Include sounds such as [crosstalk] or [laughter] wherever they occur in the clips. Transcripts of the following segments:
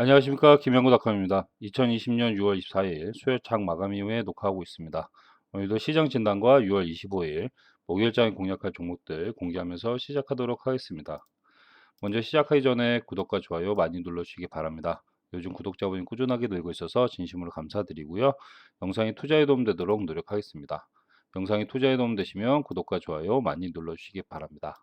안녕하십니까 김영구 닷컴입니다. 2020년 6월 24일 수요창 마감 이후에 녹화하고 있습니다. 오늘도 시장 진단과 6월 25일 목요일장에 공략할 종목들 공개하면서 시작하도록 하겠습니다. 먼저 시작하기 전에 구독과 좋아요 많이 눌러주시기 바랍니다. 요즘 구독자분이 꾸준하게 늘고 있어서 진심으로 감사드리고요. 영상이 투자에 도움되도록 노력하겠습니다. 영상이 투자에 도움되시면 구독과 좋아요 많이 눌러주시기 바랍니다.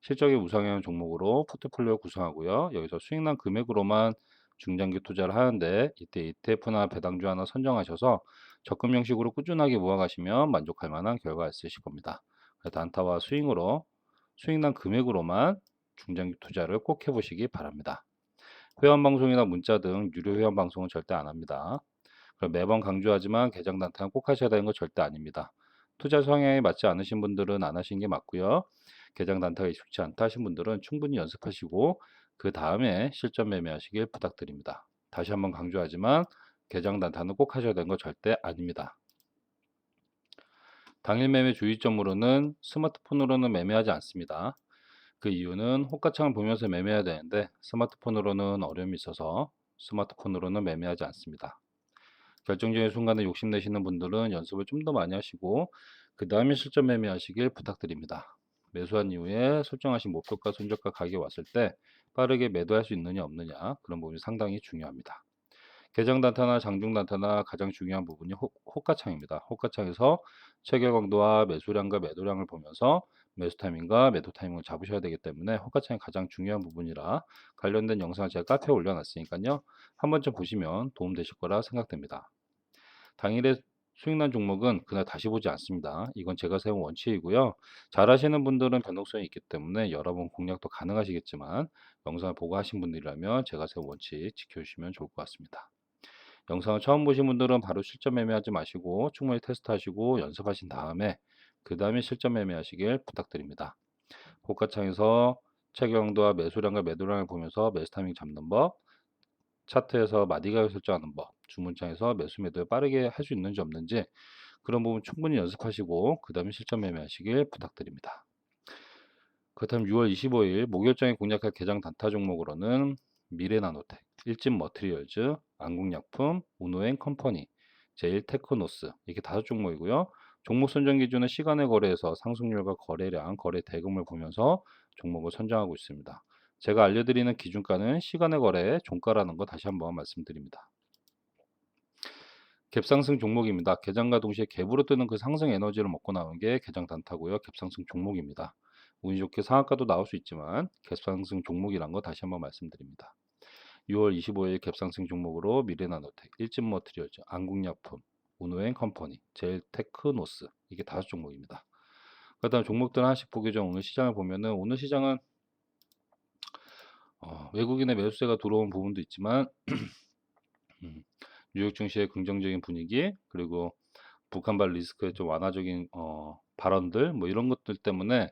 실적이 우상향 종목으로 포트폴리오 구성하고요. 여기서 수익난 금액으로만 중장기 투자를 하는데 이때 ETF나 배당주 하나 선정하셔서 적금 형식으로 꾸준하게 모아가시면 만족할 만한 결과가 있으실 겁니다. 단타와 스윙으로 수익난 금액으로만 중장기 투자를 꼭 해보시기 바랍니다. 회원 방송이나 문자 등 유료 회원 방송은 절대 안 합니다. 매번 강조하지만 계정 단타는 꼭 하셔야 되는 거 절대 아닙니다. 투자 성향에 맞지 않으신 분들은 안 하시는 게 맞고요. 계정 단타가 익숙치 않다 하신 분들은 충분히 연습하시고 그 다음에 실전 매매하시길 부탁드립니다. 다시 한번 강조하지만 계정 단타는 꼭 하셔야 되는 거 절대 아닙니다. 당일 매매 주의점으로는 스마트폰으로는 매매하지 않습니다. 그 이유는 호가창을 보면서 매매해야 되는데 스마트폰으로는 어려움이 있어서 스마트폰으로는 매매하지 않습니다. 결정적인 순간에 욕심내시는 분들은 연습을 좀 더 많이 하시고 그 다음에 실전 매매하시길 부탁드립니다. 매수한 이후에 설정하신 목표가 손절가 가격이 왔을 때 빠르게 매도할 수 있느냐 없느냐 그런 부분이 상당히 중요합니다. 개정 단타나 장중 단타나 가장 중요한 부분이 호, 호가창입니다. 호가창에서 체결 강도와 매수량과 매도량을 보면서 매수 타이밍과 매도 타이밍을 잡으셔야 되기 때문에 호가창이 가장 중요한 부분이라 관련된 영상을 제가 카페에 올려놨으니까요. 한 번쯤 보시면 도움되실 거라 생각됩니다. 당일에 수익난 종목은 그날 다시 보지 않습니다. 이건 제가 세운 원칙이고요. 잘 하시는 분들은 변동성이 있기 때문에 여러 번 공략도 가능하시겠지만 영상을 보고 하신 분들이라면 제가 세운 원칙 지켜주시면 좋을 것 같습니다. 영상을 처음 보신 분들은 바로 실전 매매하지 마시고 충분히 테스트하시고 연습하신 다음에 그 다음에 실전 매매하시길 부탁드립니다. 고가창에서 체경도와 매수량과 매도량을 보면서 매수 타이밍 잡는 법, 차트에서 마디가격 설정하는 법, 주문창에서 매수 매도에 빠르게 할 수 있는지 없는지 그런 부분 충분히 연습하시고 그 다음에 실전 매매하시길 부탁드립니다. 그렇다면 6월 25일 목요일장에 공략할 개장 단타 종목으로는 미래나노텍, 일진 머트리얼즈, 안국약품, 우노행 컴퍼니, 제일 테크노스 이렇게 다섯 종목이고요. 종목 선정 기준은 시간의 거래에서 상승률과 거래량, 거래 대금을 보면서 종목을 선정하고 있습니다. 제가 알려드리는 기준가는 시간의 거래 종가라는 거 다시 한번 말씀드립니다. 갭상승 종목입니다. 개장과 동시에 갭으로 뜨는 그 상승 에너지를 먹고 나온 게 개장 단타고요. 갭상승 종목입니다. 운이 좋게 상한가도 나올 수 있지만 갭상승 종목이란 거 다시 한번 말씀드립니다. 6월 25일 갭상승 종목으로 미래나노텍, 일진머트리얼즈, 안국약품, 우노행 컴퍼니, 제일테크노스 이게 다섯 종목입니다. 그다음 종목들 하나씩 보기 전 오늘 시장을 보면은 오늘 시장은 어, 외국인의 매수세가 들어온 부분도 있지만 [clears throat] 음, 뉴욕 증시의 긍정적인 분위기 그리고 북한발 리스크의 좀 완화적인 어, 발언들 뭐 이런 것들 때문에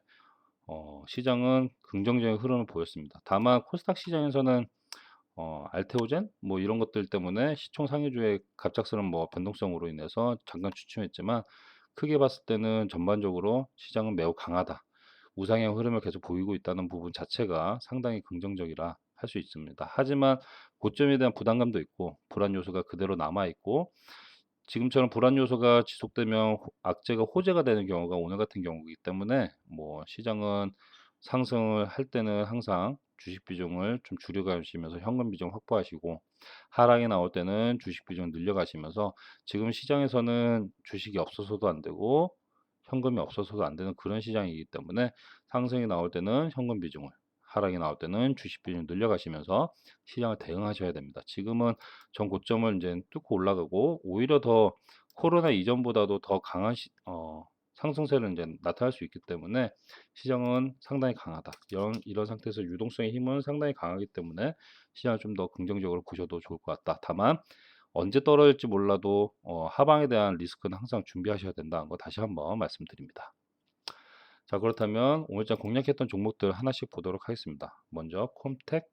어, 시장은 긍정적인 흐름을 보였습니다. 다만 코스닥 시장에서는 어, 알테오젠 뭐 이런 것들 때문에 시총 상위주의 갑작스러운 뭐 변동성으로 인해서 잠깐 주춤했지만 크게 봤을 때는 전반적으로 시장은 매우 강하다. 우상향 흐름을 계속 보이고 있다는 부분 자체가 상당히 긍정적이라 할 수 있습니다. 하지만 고점에 대한 부담감도 있고 불안 요소가 그대로 남아 있고 지금처럼 불안 요소가 지속되면 악재가 호재가 되는 경우가 오늘 같은 경우이기 때문에 뭐 시장은 상승을 할 때는 항상 주식 비중을 좀 줄여가시면서 현금 비중 확보하시고 하락이 나올 때는 주식 비중 늘려가시면서 지금 시장에서는 주식이 없어서도 안 되고 현금이 없어서도 안 되는 그런 시장이기 때문에 상승이 나올 때는 현금 비중을 하락이 나올 때는 주식 비중 늘려가시면서 시장을 대응하셔야 됩니다. 지금은 전 고점을 이제 뚫고 올라가고 오히려 더 코로나 이전보다도 더 강한 시, 어, 상승세를 이제 나타날 수 있기 때문에 시장은 상당히 강하다. 이런 이런 상태에서 유동성의 힘은 상당히 강하기 때문에 시장을 좀 더 긍정적으로 보셔도 좋을 것 같다. 다만 언제 떨어질지 몰라도 어, 하방에 대한 리스크는 항상 준비하셔야 된다는 거 다시 한번 말씀드립니다. 자 그렇다면 오늘장 공략했던 종목들 하나씩 보도록 하겠습니다. 먼저 콤텍,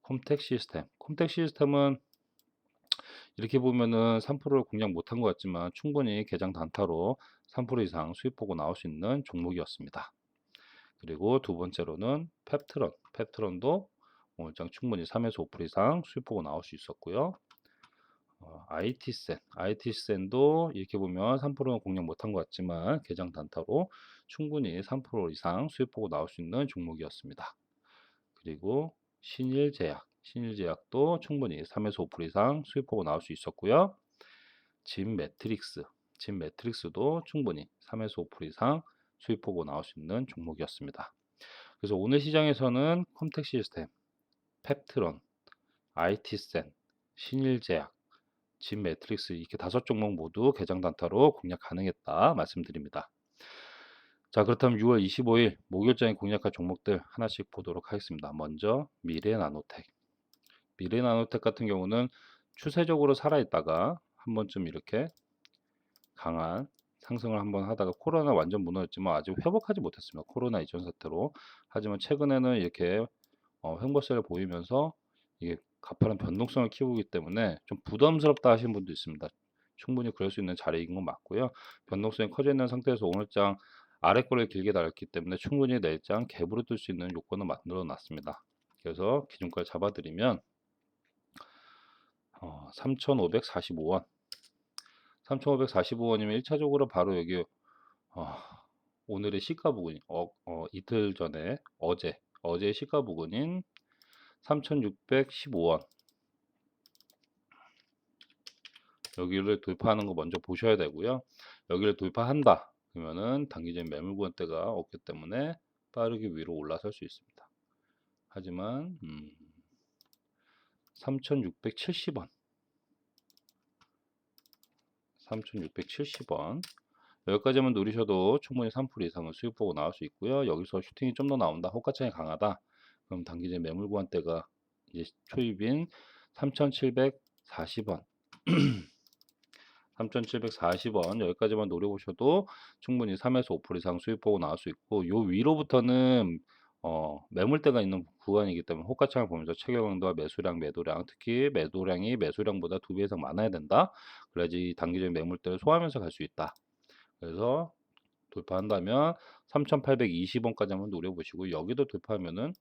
콤텍 시스템. 콤텍 시스템은 이렇게 보면은 3%를 공략 못한 것 같지만 충분히 개장 단타로 3% 이상 수익 보고 나올 수 있는 종목이었습니다. 그리고 두 번째로는 펩트론. 펩트론도 오늘장 충분히 3에서 5% 이상 수익 보고 나올 수 있었고요. 어, IT센, IT센도 이렇게 보면 3%는 공략 못한 것 같지만 개장 단타로 충분히 3% 이상 수익 보고 나올 수 있는 종목이었습니다. 그리고 신일제약, 신일제약도 충분히 3에서 5% 이상 수익 보고 나올 수 있었고요. 진 매트릭스, 진 매트릭스도 충분히 3에서 5% 이상 수익 보고 나올 수 있는 종목이었습니다. 그래서 오늘 시장에서는 컴텍 시스템, 펩트론, IT센, 신일제약, 진 매트릭스 이렇게 다섯 종목 모두 개장 단타로 공략 가능했다 말씀드립니다. 자 그렇다면 6월 25일 목요일장에 공략할 종목들 하나씩 보도록 하겠습니다. 먼저 미래나노텍. 미래나노텍 같은 경우는 추세적으로 살아있다가 한 번쯤 이렇게 강한 상승을 한번 하다가 코로나 완전 무너졌지만 아직 회복하지 못했습니다. 코로나 이전 사태로. 하지만 최근에는 이렇게 어, 횡보세를 보이면서 이게 가파른 변동성을 키우기 때문에 좀 부담스럽다 하시는 분도 있습니다. 충분히 그럴 수 있는 자리인 건 맞고요. 변동성이 커져 있는 상태에서 오늘장 아래 거를 길게 달았기 때문에 충분히 내일장 갭으로 뜰 수 있는 요건을 만들어 놨습니다. 그래서 기준가를 잡아드리면 어, 3,545원 3,545원이면 1차적으로 바로 여기 어, 오늘의 시가 부근 어, 어, 이틀 전에 어제 어제 시가 부근인 3,615원 여기를 돌파하는 거 먼저 보셔야 되고요. 여기를 돌파한다. 그러면은 단기적인 매물 구간대가 없기 때문에 빠르게 위로 올라설 수 있습니다. 하지만 음, 3,670원 3,670원 여기까지만 누리셔도 충분히 3% 이상은 수익 보고 나올 수 있고요. 여기서 슈팅이 좀 더 나온다. 호가창이 강하다. 그럼 단기적인 매물 구간대가 이제 초입인 3,740원 3,740원 [clears throat] 여기까지만 노려보셔도 충분히 3에서 5% 이상 수익 보고 나올 수 있고 요 위로부터는 어, 매물대가 있는 구간이기 때문에 호가창을 보면서 체결강도와 매수량, 매도량 특히 매도량이 매수량보다 두 배 이상 많아야 된다. 그래야지 단기적인 매물대를 소화하면서 갈 수 있다. 그래서 돌파한다면 3,820원까지 한번 노려보시고 여기도 돌파하면은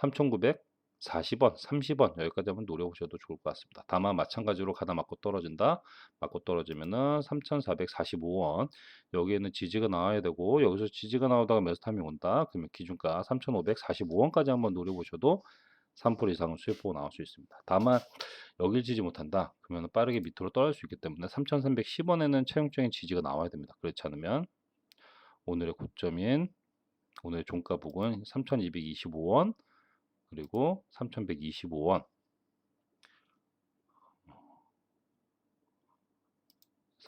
3,900 40원, 30원 여기까지 한번 노려보셔도 좋을 것 같습니다. 다만 마찬가지로 가다 맞고 떨어진다. 맞고 떨어지면은 3,445원 여기에는 지지가 나와야 되고 여기서 지지가 나오다가 매수 타임이 온다. 그러면 기준가 3,545원까지 한번 노려보셔도 3% 이상은 수익 보고 나올 수 있습니다. 다만 여길 지지 못한다. 그러면 빠르게 밑으로 떨어질 수 있기 때문에 3,310원에는 최종적인 지지가 나와야 됩니다. 그렇지 않으면 오늘의 고점인 오늘 종가 부근 3,225원 그리고 3125원.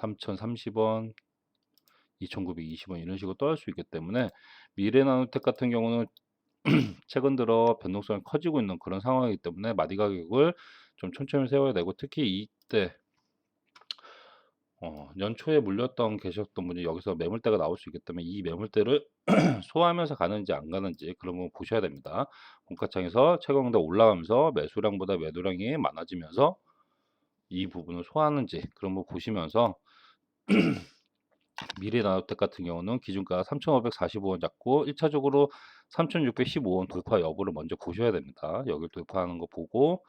3030원 2920원 이런 식으로 떨어질 수 있기 때문에 미래나노텍 같은 경우는 [clears throat] 최근 들어 변동성이 커지고 있는 그런 상황이기 때문에 마디 가격을 좀 천천히 세워야 되고 특히 이때 어, 연초에 물렸던 계셨던 분이 여기서 매물대가 나올 수 있기 때문에 이 매물대를 [clears throat] 소화하면서 가는지 안 가는지 그런 거 보셔야 됩니다. 공가창에서 최강대 올라가면서 매수량보다 매도량이 많아지면서 이 부분을 소화하는지 그런 거 보시면서 [clears throat] 미래 나노텍 같은 경우는 기준가 3,545원 잡고 1차적으로 3,615원 돌파 여부를 먼저 보셔야 됩니다. 여기를 돌파하는 거 보고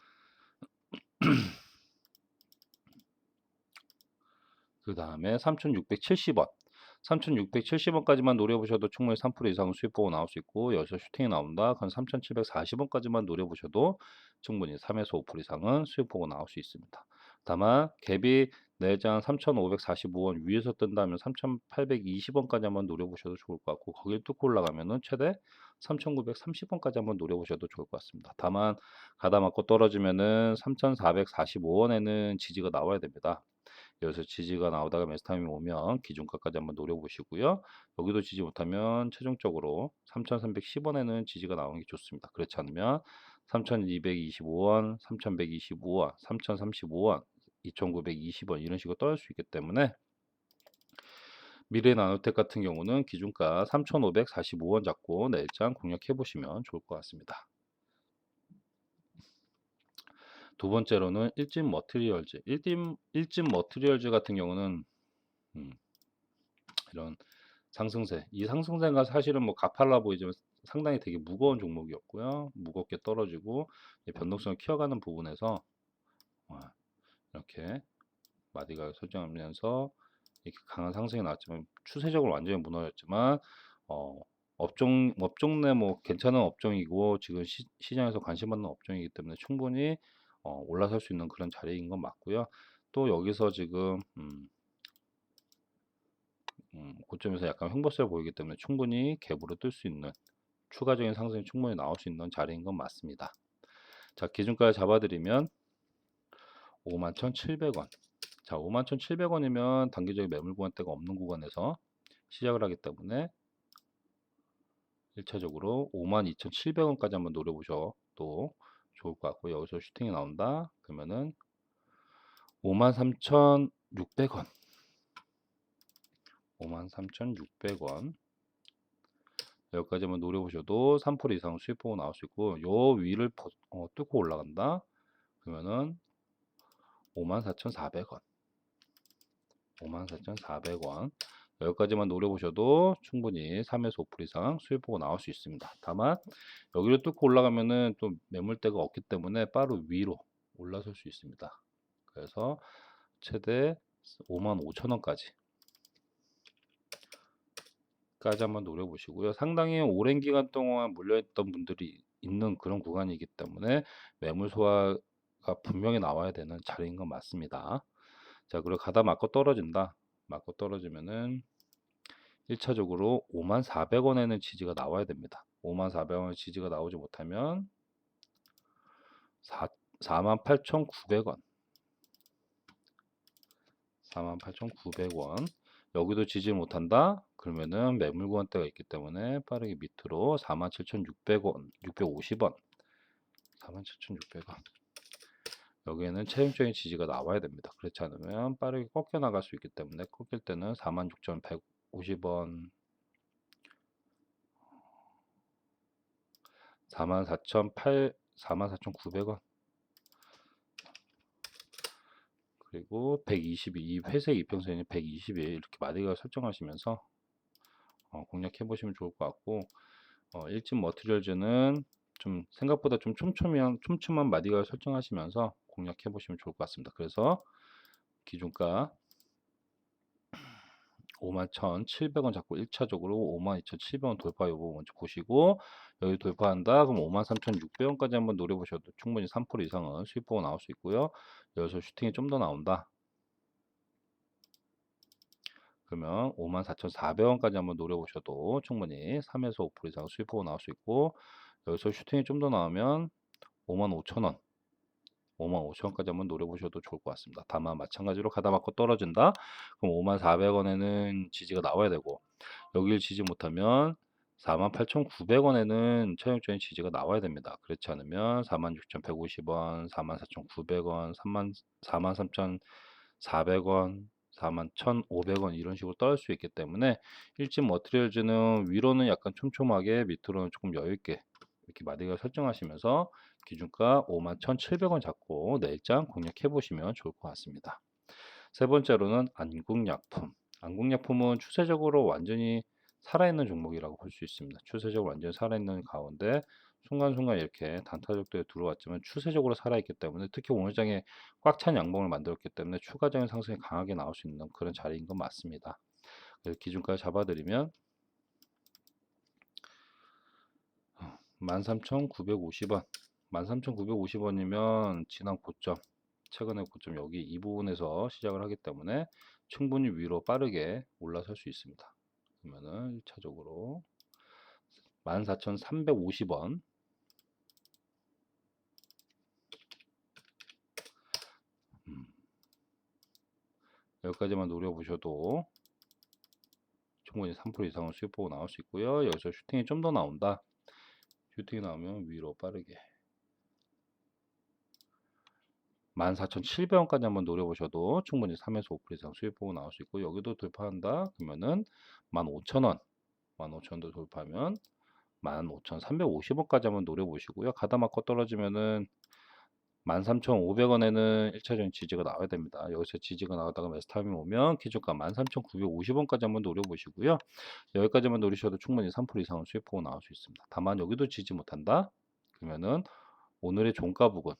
[clears throat] 그 다음에 3,670원 3,670원까지만 노려보셔도 충분히 3% 이상 수익 보고 나올 수 있고 여기서 슈팅이 나온다. 그럼 3,740원까지만 노려보셔도 충분히 3에서 5% 이상은 수익 보고 나올 수 있습니다. 다만 갭이 내장 3,545원 위에서 뜬다면 3,820원까지 한번 노려보셔도 좋을 것 같고 거길 뚫고 올라가면은 최대 3,930원까지 한번 노려보셔도 좋을 것 같습니다. 다만 가다 맞고 떨어지면은 3,445원에는 지지가 나와야 됩니다. 여기서 지지가 나오다가 매스타임이 오면 기준가까지 한번 노려보시고요. 여기도 지지 못하면 최종적으로 3,310원에는 지지가 나오는 게 좋습니다. 그렇지 않으면 3,225원, 3,125원, 3,035원, 2,920원 이런 식으로 떨어질 수 있기 때문에 미래 나노텍 같은 경우는 기준가 3,545원 잡고 내일장 공략해 보시면 좋을 것 같습니다. 두 번째로는 일진 머티리얼즈. 일진, 일진 머티리얼즈 같은 경우는 음, 이런 상승세. 이 상승세가 사실은 뭐 가팔라 보이지만 상당히 되게 무거운 종목이었고요. 무겁게 떨어지고 변동성을 키워가는 부분에서 어, 이렇게 마디가 설정하면서 이렇게 강한 상승이 나왔지만 추세적으로 완전히 무너졌지만 어, 업종 업종 내 뭐 괜찮은 업종이고 지금 시, 시장에서 관심 받는 업종이기 때문에 충분히 어, 올라설 수 있는 그런 자리인 건 맞고요. 또 여기서 지금 음, 음, 고점에서 약간 횡보세를 보이기 때문에 충분히 갭으로 뜰 수 있는 추가적인 상승이 충분히 나올 수 있는 자리인 건 맞습니다. 자 기준가 잡아드리면 51,700원 자 51,700원이면 단기적인 매물 구간대가 없는 구간에서 시작을 하기 때문에 1차적으로 52,700원까지 한번 노려보셔도 좋을 것 같고 여기서 슈팅이 나온다. 그러면은 53,600원. 53,600원. 여기까지 한번 노려보셔도 3% 이상 수익 보고 나올 수 있고 요 위를 어, 뚫고 올라간다. 그러면은 54,400원. 54,400원 여기까지만 노려보셔도 충분히 3에서 5% 이상 수익 보고 나올 수 있습니다. 다만 여기를 뚫고 올라가면은 또 매물대가 없기 때문에 바로 위로 올라설 수 있습니다. 그래서 최대 55,000원까지 까지 한번 노려보시고요. 상당히 오랜 기간 동안 물려있던 분들이 있는 그런 구간이기 때문에 매물 소화가 분명히 나와야 되는 자리인 건 맞습니다. 자, 그리고 가다 맞고 떨어진다. 맞고 떨어지면은 1차적으로 54,400원에는 지지가 나와야 됩니다. 54,400원 지지가 나오지 못하면 48,900원. 48,900원. 여기도 지지 못한다? 그러면은 매물 구간대가 있기 때문에 빠르게 밑으로 47,600원 650원. 47,600원 여기에는 최종적인 지지가 나와야 됩니다. 그렇지 않으면 빠르게 꺾여 나갈 수 있기 때문에 꺾일 때는 46,150원 44,800 44,900원 그리고 122 회색 이평선이 120에 이렇게 마디가 설정하시면서 어, 공략해 보시면 좋을 것 같고 어, 일진 머티리얼즈는 좀 생각보다 좀 촘촘한 촘촘한 마디가 설정하시면서 공략해 보시면 좋을 것 같습니다. 그래서 기준가 51,700원 잡고 1차적으로 52,700원 돌파 여부 먼저 보시고 여기 돌파한다 그럼 53,600원까지 한번 노려보셔도 충분히 3% 이상은 수익 보고 나올 수 있고요. 여기서 슈팅이 좀 더 나온다. 그러면 54,400원까지 한번 노려보셔도 충분히 3에서 5% 이상 수익 보고 나올 수 있고 여기서 슈팅이 좀 더 나오면 55,000원 55,000원까지 한번 노려보셔도 좋을 것 같습니다. 다만 마찬가지로 가다 맞고 떨어진다. 그럼 58,400원에는 지지가 나와야 되고 여기를 지지 못하면 48,900원에는 최종적인 지지가 나와야 됩니다. 그렇지 않으면 46,150원, 44,900원, 43,400원, 41,500원 이런 식으로 떨수 있기 때문에 일진 머트리얼즈는 위로는 약간 촘촘하게 밑으로는 조금 여유 있게 이렇게 마디가 설정하시면서 기준가 51,700원 잡고 내일장 공략해 보시면 좋을 것 같습니다. 세 번째로는 안국약품. 안국약품은 추세적으로 완전히 살아있는 종목이라고 볼 수 있습니다. 추세적으로 완전히 살아있는 가운데 순간순간 이렇게 단타적도에 들어왔지만 추세적으로 살아있기 때문에 특히 오늘장에 꽉 찬 양봉을 만들었기 때문에 추가적인 상승이 강하게 나올 수 있는 그런 자리인 건 맞습니다. 기준가 잡아드리면 13,950원 13,950원이면 지난 고점 최근의 고점 여기 이 부분에서 시작을 하기 때문에 충분히 위로 빠르게 올라설 수 있습니다. 그러면은 1차적으로 14,350원 음. 여기까지만 노려보셔도 충분히 3% 이상은 수익 보고 나올 수 있고요. 여기서 슈팅이 좀 더 나온다. 슈팅이 나오면 위로 빠르게 14,700원까지 한번 노려보셔도 충분히 3에서 5% 이상 수익 보고 나올 수 있고 여기도 돌파한다 그러면은 15,000원 15,000원도 돌파하면 15,350원까지 한번 노려보시고요 가다 맞고 떨어지면은 13,500원에는 1차적인 지지가 나와야 됩니다. 여기서 지지가 나오다가 매스타임이 오면 기준가 13,950원까지 한번 노려보시고요. 여기까지만 노리셔도 충분히 3% 이상은 수익 보고 나올 수 있습니다. 다만 여기도 지지 못한다? 그러면은 오늘의 종가 부근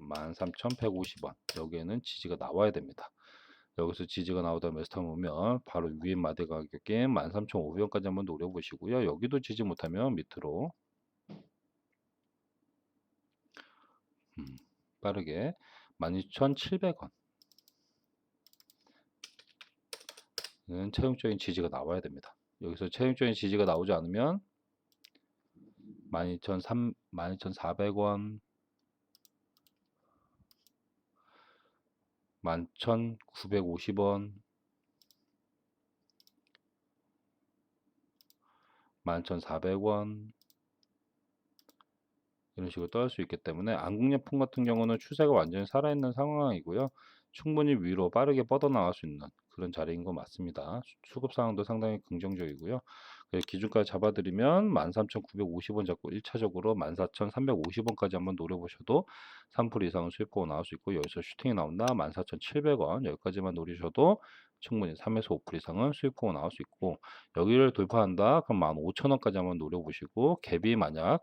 13,150원 여기에는 지지가 나와야 됩니다. 여기서 지지가 나오다 매스타임 오면 바로 위에 마디 가격에 13,500원까지 한번 노려보시고요. 여기도 지지 못하면 밑으로 음, 빠르게 12,700원 는 최종적인 지지가 나와야 됩니다. 여기서 최종적인 지지가 나오지 않으면 12,300 12,400원 11,950원 11,400원 이런 식으로 떠날 수 있기 때문에 안국제품 같은 경우는 추세가 완전히 살아있는 상황이고요. 충분히 위로 빠르게 뻗어나갈 수 있는 그런 자리인 거 맞습니다. 수- 수급 상황도 상당히 긍정적이고요. 그래서 기준가를 잡아드리면 13,950원 잡고 1차적으로 14,350원까지 한번 노려보셔도 3% 이상은 수익 보고 나올 수 있고 여기서 슈팅이 나온다 14,700원 여기까지만 노리셔도 충분히 3에서 5% 이상은 수익 보고 나올 수 있고 여기를 돌파한다 그럼 15,000원까지 한번 노려보시고 갭이 만약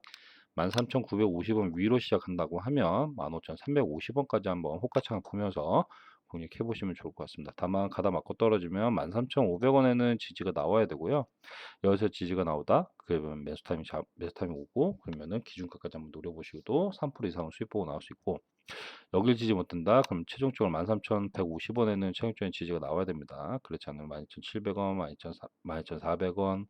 13,950원 위로 시작한다고 하면 15,350원까지 한번 호가창을 보면서 공략해 보시면 좋을 것 같습니다. 다만 가다 맞고 떨어지면 13,500원에는 지지가 나와야 되고요. 여기서 지지가 나오다 그러면 매수 타임이 잡, 매수 타임이 오고 그러면은 기준가까지 한번 노려보시고도 3% 이상 수익 보고 나올 수 있고 여길 지지 못한다 그럼 최종적으로 13,150원에는 최종적인 지지가 나와야 됩니다. 그렇지 않으면 12,700원, 12,400원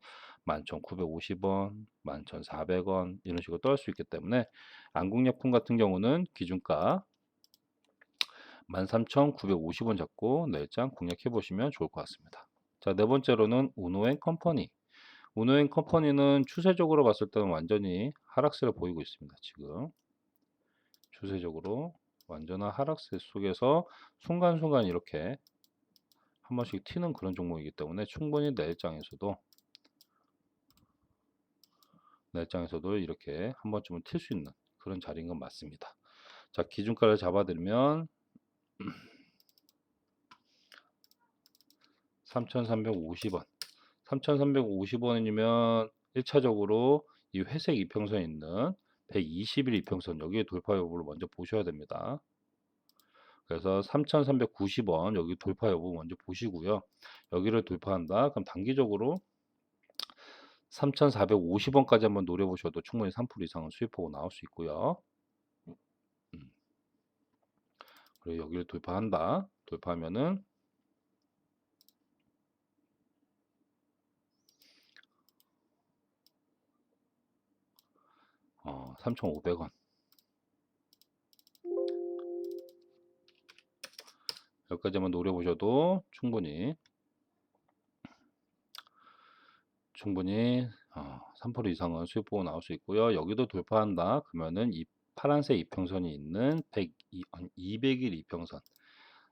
11,950원, 11,400원 이런 식으로 떨 수 있기 때문에 안국약품 같은 경우는 기준가 13,950원 잡고 내일장 공략해 보시면 좋을 것 같습니다. 자, 네 번째로는 우노앤 컴퍼니. 우노앤 컴퍼니는 추세적으로 봤을 때는 완전히 하락세를 보이고 있습니다. 지금 추세적으로 완전한 하락세 속에서 순간순간 이렇게 한 번씩 튀는 그런 종목이기 때문에 충분히 내일장에서도 내장에서도 이렇게 한 번쯤은 튈 수 있는 그런 자리인 건 맞습니다. 자, 기준가를 잡아드리면 3,350원. 3,350원이면 1차적으로 이 회색 이평선에 있는 120일 이평선 여기에 돌파 여부를 먼저 보셔야 됩니다. 그래서 3,390원 여기 돌파 여부 먼저 보시고요. 여기를 돌파한다. 그럼 단기적으로 3,450원까지 한번 노려보셔도 충분히 3% 이상은 수입하고 나올 수 있고요. 음. 그리고 여기를 돌파한다. 돌파하면은 어, 3,500원. 여기까지 한번 노려보셔도 충분히 충분히 어, 3% 이상은 수익 보고 나올 수 있고요. 여기도 돌파한다. 그러면은 이 파란색 이평선이 있는 100, 200일 이평선.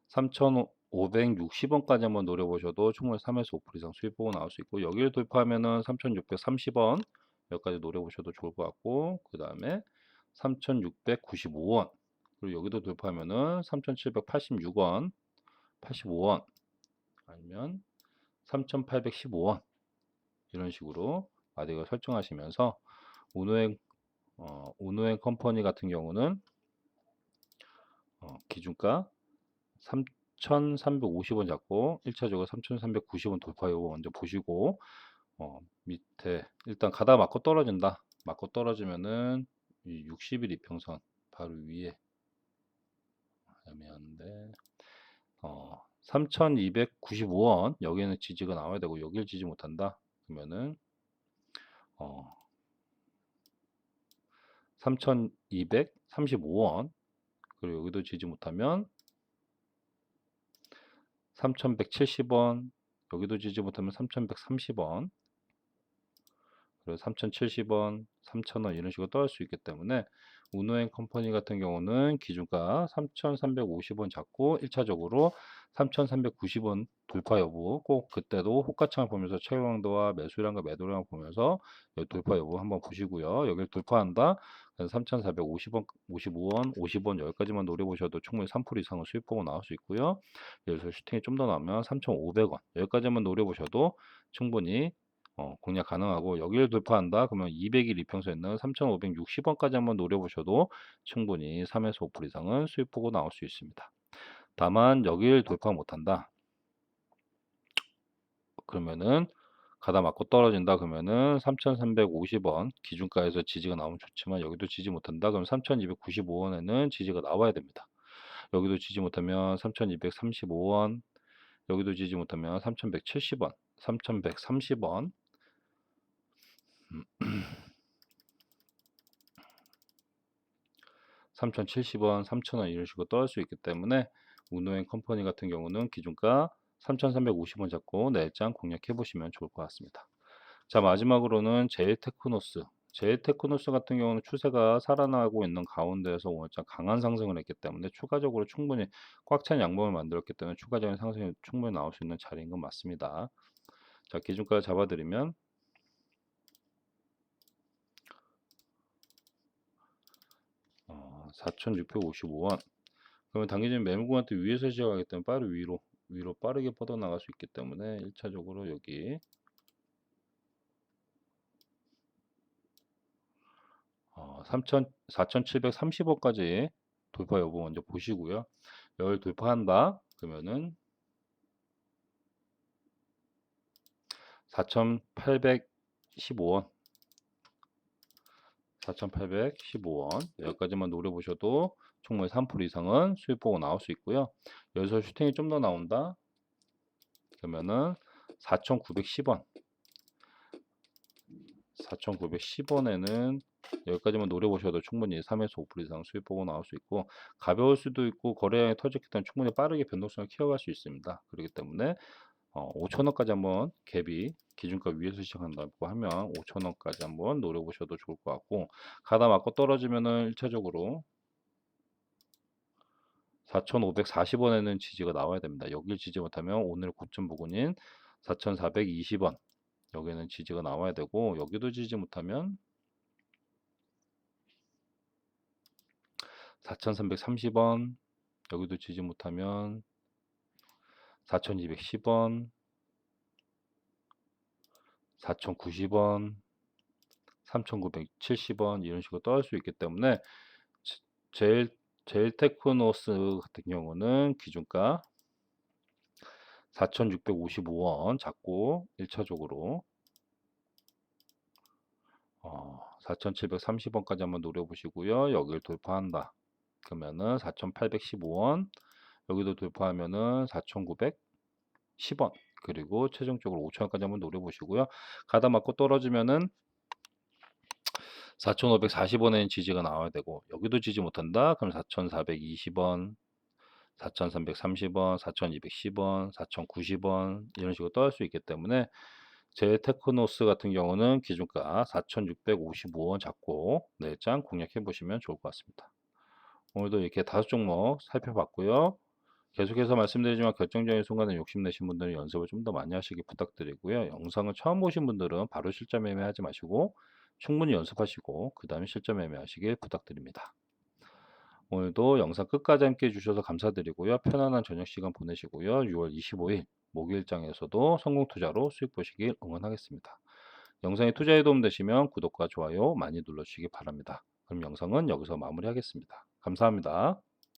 3,560원까지 한번 노려보셔도 충분히 3에서 5% 이상 수익 보고 나올 수 있고 여기를 돌파하면은 3,630원 여기까지 노려보셔도 좋을 것 같고 그 다음에 3,695원 그리고 여기도 돌파하면은 3,786원 85원 아니면 3,815원 이런 식으로 마디가 설정하시면서 우노행 어, 우노행 컴퍼니 같은 경우는 어, 기준가 3,350원 잡고 1차적으로 3,390원 돌파 요거 먼저 보시고 어, 밑에 일단 가다 맞고 떨어진다. 맞고 떨어지면은 이 60일 이평선 바로 위에. 애매한데 어, 3,295원 여기에는 지지가 나와야 되고 여길 지지 못한다. 그러면은 어 3,235원. 그리고 여기도 지지 못하면 3,170원. 여기도 지지 못하면 3,130원. 그리고 3,070원 3,000원 이런 식으로 떨수 있기 때문에 우노앤 컴퍼니 같은 경우는 기준가 3,350원 잡고 1차적으로 3,390원 돌파 여부 꼭 그때도 호가창을 보면서 채광도와 매수량과 매도량을 보면서 돌파 여부 한번 보시고요. 여기를 돌파한다. 3,450원, 55원, 50원 여기까지만 노려보셔도 충분히 3% 이상은 수익 보고 나올 수 있고요. 여기서 슈팅이 좀 더 나오면 3,500원 여기까지만 노려보셔도 충분히 어, 공략 가능하고 여기를 돌파한다 그러면 200일 이평선에 있는 3,560원까지 한번 노려보셔도 충분히 3에서 5% 이상은 수익 보고 나올 수 있습니다. 다만 여기를 돌파 못한다. 그러면은 가다 맞고 떨어진다 그러면은 3,350원 기준가에서 지지가 나오면 좋지만 여기도 지지 못한다 그럼 3,295원에는 지지가 나와야 됩니다. 여기도 지지 못하면 3,235원 여기도 지지 못하면 3,170원 3,130원 3,070원, 3,000원 이런 식으로 떨어질 수 있기 때문에 우노앤 컴퍼니 같은 경우는 기준가 3,350원 잡고 내일장 공략해 보시면 좋을 것 같습니다. 자 마지막으로는 제일테크노스 제일테크노스 같은 경우는 추세가 살아나고 있는 가운데에서 오늘장 강한 상승을 했기 때문에 추가적으로 충분히 꽉 찬 양봉을 만들었기 때문에 추가적인 상승이 충분히 나올 수 있는 자리인 건 맞습니다. 자 기준가 잡아드리면 어, 4,655원. 그러면 당기적인 매물 구간대 위에서 시작하기 때문에 빠르 위로 위로 빠르게 뻗어나갈 수 있기 때문에 1차적으로 여기 어, 3,000, 4,730원까지 돌파 여부 먼저 보시고요. 여기 돌파한다 그러면은 4,815원 4,815원 여기까지만 노려보셔도 충분히 3% 이상은 수익 보고 나올 수 있고요. 여기서 슈팅이 좀 더 나온다. 그러면은 4,910원 4,910원에는 여기까지만 노려보셔도 충분히 3에서 5% 이상 수익 보고 나올 수 있고 가벼울 수도 있고 거래량이 터졌기 때문에 충분히 빠르게 변동성을 키워갈 수 있습니다. 그렇기 때문에 어, 5천원까지 한번 갭이 기준가 위에서 시작한다고 하면 5천원까지 한번 노려보셔도 좋을 것 같고 가다 맞고 떨어지면은 1차적으로 4,540원에는 지지가 나와야 됩니다. 여길 지지 못하면 오늘 고점 부근인 4,420원 여기는 지지가 나와야 되고 여기도 지지 못하면 4,330원 여기도 지지 못하면 4,210원 4,090원 3,970원 이런 식으로 떨어질 수 있기 때문에 제일 제일 테크노스 같은 경우는 기준가 4,655원 잡고 1차적으로 어, 4,730원까지 한번 노려보시고요. 여기를 돌파한다. 그러면은 4,815원 여기도 돌파하면은 4,910원 그리고 최종적으로 5,000원까지 한번 노려보시고요. 가다 맞고 떨어지면은 4,540원에는 지지가 나와야 되고 여기도 지지 못한다. 그럼 4,420원 4,330원, 4,210원, 4,090원 이런 식으로 떨어질 수 있기 때문에 제 테크노스 같은 경우는 기준가 4,655원 잡고 내장 공략해 보시면 좋을 것 같습니다. 오늘도 이렇게 다섯 종목 살펴봤고요. 계속해서 말씀드리지만 결정적인 순간에 욕심내신 분들은 연습을 좀 더 많이 하시기 부탁드리고요. 영상을 처음 보신 분들은 바로 실전 매매하지 마시고 충분히 연습하시고 그 다음에 실전 매매하시길 부탁드립니다. 오늘도 영상 끝까지 함께 해주셔서 감사드리고요. 편안한 저녁 시간 보내시고요. 6월 25일 목요일장에서도 성공 투자로 수익 보시길 응원하겠습니다. 영상이 투자에 도움되시면 구독과 좋아요 많이 눌러주시기 바랍니다. 그럼 영상은 여기서 마무리하겠습니다. 감사합니다.